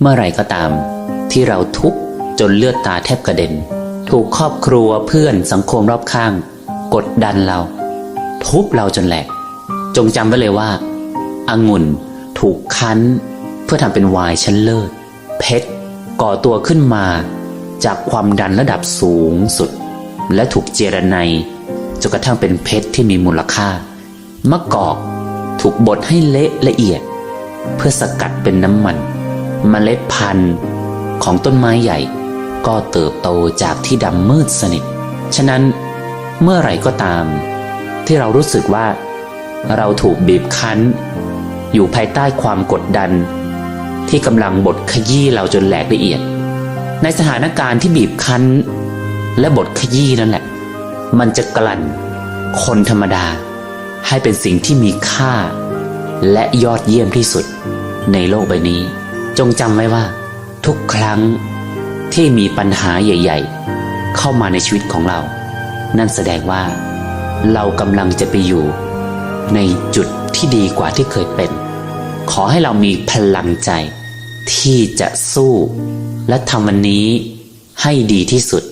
เมื่อไหร่ก็ตาม ที่เราทุกข์จนเลือดตาแทบกระเด็น ถูกครอบครัวเพื่อนสังคมรอบข้าง กดดันเรา ทุบเราจนแหลก จงจำไว้เลยว่าองุ่นถูกคั้น เพื่อทำเป็นไวน์ชั้นเลิศ เพชรก่อตัวขึ้นมา จากความดันระดับสูงสุด และถูกเจรไนจนกระทั่งเป็นเพชรที่มีมูลค่ามะกอกถูกบดให้เละละเอียด เพื่อสกัดเป็นน้ำมัน เมล็ดพันธุ์ของต้นไม้ใหญ่ ก็เติบโตจากที่ดำมืดสนิท ฉะนั้นเมื่อไหร่ก็ตาม ที่เรารู้สึกว่า เราถูกบีบคั้น อยู่ภายใต้ความกดดัน ที่กำลังบดขยี้เราจนแหลกละเอียด ในสถานการณ์ที่บีบคั้น และบดขยี้นั่นแหละ มันจะกลั่น คนธรรมดา ให้เป็นสิ่งที่มีค่า และยอดเยี่ยมที่สุดในโลกใบนี้ จงจำไว้ว่า ทุกครั้งที่มีปัญหาใหญ่ ๆ เข้ามาในชีวิตของเรา นั่นแสดงว่า เรากำลังจะไปอยู่ ในจุดที่ดีกว่าที่เคยเป็น ขอให้เรามีพลังใจ ที่จะสู้ และทำวันนี้ให้ดีที่สุด